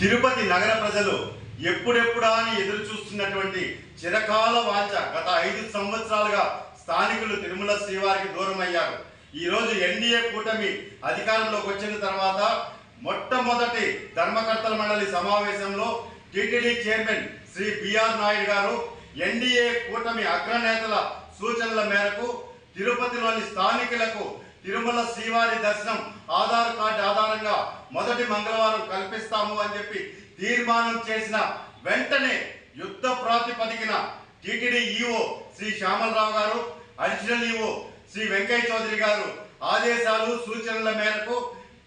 తిరుపతి నగర ప్రజలు ఎప్పుడెప్పుడా అని ఎదురు చూస్తున్నటువంటి చిరకాల వాంఛ గత ఐదు సంవత్సరాలుగా స్థానికులు తిరుమల శ్రీవారికి దూరం అయ్యారు ఈరోజు ఎన్డీఏ కూటమి అధికారంలోకి వచ్చిన తర్వాత మొట్టమొదటి ధర్మకర్తల మండలి సమావేశంలో TTD chairman Shri BR Naidu గారు ఎన్డీఏ కూటమి అగ్రనేతల సూచనల మేరకు తిరుపతిలోని స్థానికులకు తిరుమల శ్రీవారి దర్శనం ఆధార్ కార్డు ఆధారంగా మొదటి మంగళవారం కల్పిస్తాము అని చెప్పి తీర్మానం చేసిన వెంటనే యుద్ధ ప్రాతిపదికన టిటిడి ఈఓ శ్రీ శ్యామలరావు గారు అడిషనల్ ఈఓ శ్రీ వెంకయ్య చౌదరి గారు ఆదేశాలు సూచనల మేరకు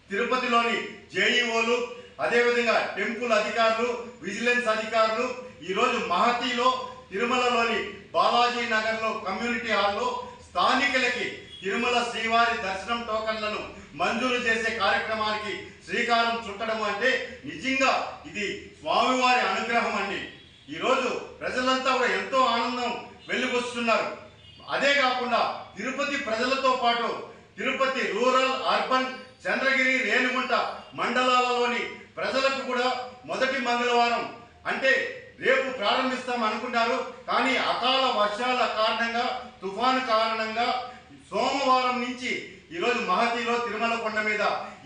తిరుపతిలోని జేఈఓలు అదేవిధంగా టెంపుల్ అధికారులు విజిలెన్స్ అధికారులు ఈరోజు మహతిలో తిరుమలలోని బాలాజీ నగర్లో కమ్యూనిటీ హాల్లో స్థానికులకి తిరుమల శ్రీవారి దర్శనం టోకన్లను మంజూరు చేసే కార్యక్రమానికి శ్రీకారం చుట్టడం అంటే నిజంగా ఇది స్వామివారి అనుగ్రహం అండి. ఈరోజు ప్రజలంతా కూడా ఎంతో ఆనందం వెళ్ళిపోస్తున్నారు అదే కాకుండా తిరుపతి ప్రజలతో పాటు తిరుపతి రూరల్ అర్బన్ చంద్రగిరి రేణుగుంట మండలాలలోని ప్రజలకు కూడా మొదటి మంగళవారం అంటే రేపు ప్రారంభిస్తాం అనుకున్నారు కానీ అకాల వర్షాల కారణంగా తుఫాను కారణంగా సోమవారం నుంచి ఈరోజు మహతిలో తిరుమల కొండ మీద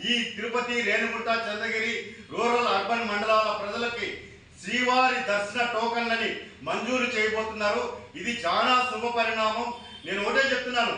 ఈ తిరుపతి రేణుగుంట చంద్రగిరి రూరల్ అర్బన్ మండలాల ప్రజలకి శ్రీవారి దర్శన టోకన్లని మంజూరు చేయబోతున్నారు. ఇది చాలా శుభ పరిణామం. నేను ఒకటే చెప్తున్నాను.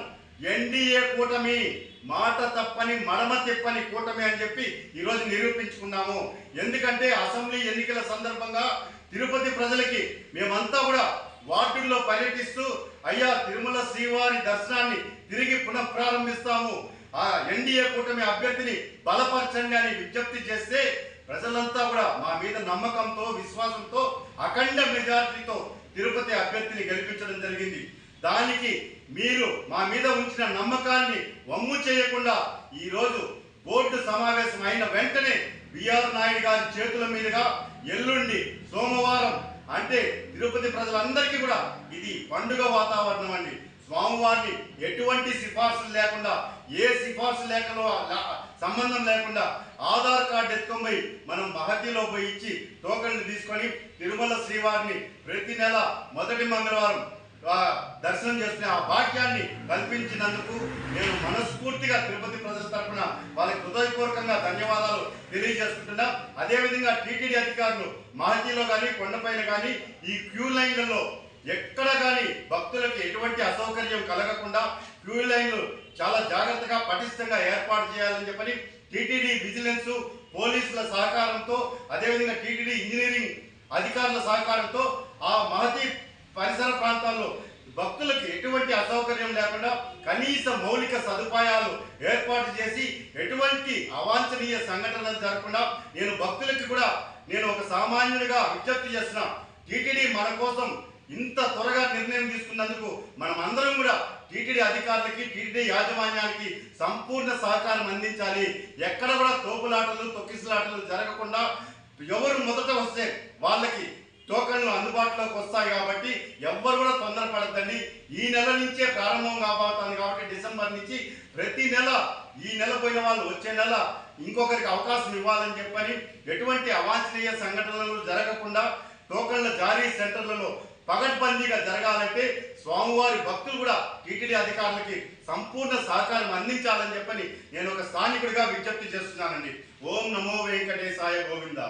ఎన్డీఏ కూటమి మాట తప్పని మడమ తిప్పని కూటమి అని చెప్పి ఈరోజు నిరూపించుకున్నాము. ఎందుకంటే అసెంబ్లీ ఎన్నికల సందర్భంగా తిరుపతి ప్రజలకి మేమంతా కూడా వార్డుల్లో పర్యటిస్తూ అయ్యా తిరుమల శ్రీవారి దర్శనాన్ని తిరిగి పునఃప్రారంభిస్తాము ఆ ఎన్డీఏ కూటమి అభ్యర్థిని బలపరచండి అని విజ్ఞప్తి చేస్తే ప్రజలంతా కూడా మా మీద నమ్మకంతో విశ్వాసంతో అఖండ మెజార్టీతో తిరుపతి అభ్యర్థిని గెలిపించడం జరిగింది. దానికి మీరు మా మీద ఉంచిన నమ్మకాన్ని వమ్ము చేయకుండా ఈరోజు బోర్డు సమావేశం అయిన వెంటనే బిఆర్ నాయుడు గారి చేతుల మీదుగా ఎల్లుండి సోమవారం అంటే తిరుపతి ప్రజలందరికీ కూడా ఇది పండుగ వాతావరణం అండి. స్వామివారిని ఎటువంటి సిఫార్సులు లేకుండా ఏ సిఫార్సు లేఖలో సంబంధం లేకుండా ఆధార్ కార్డు ఎత్తుకొని పోయి మనం మహతిలో పోయి ఇచ్చి టోకన్లు తీసుకొని తిరుమల శ్రీవారిని ప్రతి నెల మొదటి మంగళవారం దర్శనం చేసుకునే ఆ భాగ్యాన్ని కల్పించినందుకు నేను మనస్ఫూర్తిగా తిరుపతి ప్రజల తరఫున వాళ్ళకి హృదయపూర్వకంగా ధన్యవాదాలు తెలియజేసుకుంటున్నా. అదేవిధంగా టీటీడీ అధికారులు మహతిలో కానీ కొండపైన కానీ ఈ క్యూ లైన్లలో ఎక్కడ కానీ భక్తులకు ఎటువంటి అసౌకర్యం కలగకుండా క్యూ లైన్లు చాలా జాగ్రత్తగా పటిష్టంగా ఏర్పాటు చేయాలని చెప్పని టీటీడీ విజిలెన్స్ పోలీసుల సహకారంతో అదేవిధంగా టీటీడీ ఇంజనీరింగ్ అధికారుల సహకారంతో ఆ మహతి పరిసర ప్రాంతాల్లో భక్తులకు ఎటువంటి అసౌకర్యం లేకుండా కనీస మౌలిక సదుపాయాలు ఏర్పాటు చేసి ఎటువంటి అవాంఛనీయ సంఘటనలు జరగకుండా నేను భక్తులకి కూడా నేను ఒక సామాన్యుడిగా విజ్ఞప్తి చేస్తున్నా. టీటీడీ మన కోసం ఇంత త్వరగా నిర్ణయం తీసుకున్నందుకు మనం అందరం కూడా టీటీడీ అధికారులకి టీటీడీ యాజమాన్యానికి సంపూర్ణ సహకారం అందించాలి. ఎక్కడ కూడా తోపులాటలు తొక్కిసలాటలు జరగకుండా ఎవరు మొదట వస్తే వాళ్ళకి టోకన్లు అందుబాటులోకి వస్తాయి కాబట్టి ఎవ్వరు కూడా తొందరపడద్దండి. ఈ నెల నుంచే ప్రారంభం కాబోతుంది కాబట్టి డిసెంబర్ నుంచి ప్రతి నెల ఈ నెల పోయిన వాళ్ళు వచ్చే నెల ఇంకొకరికి అవకాశం ఇవ్వాలని చెప్పని ఎటువంటి అవాంఛనీయ సంఘటనలు జరగకుండా టోకన్ల జారీ సెంటర్లలో పగడ్బందీగా జరగాలంటే స్వామివారి భక్తులు కూడా టీటీడీ అధికారులకి సంపూర్ణ సహకారం అందించాలని చెప్పని నేను ఒక స్థానికుడిగా విజ్ఞప్తి చేస్తున్నానండి. ఓం నమో వెంకటేశాయ గోవింద.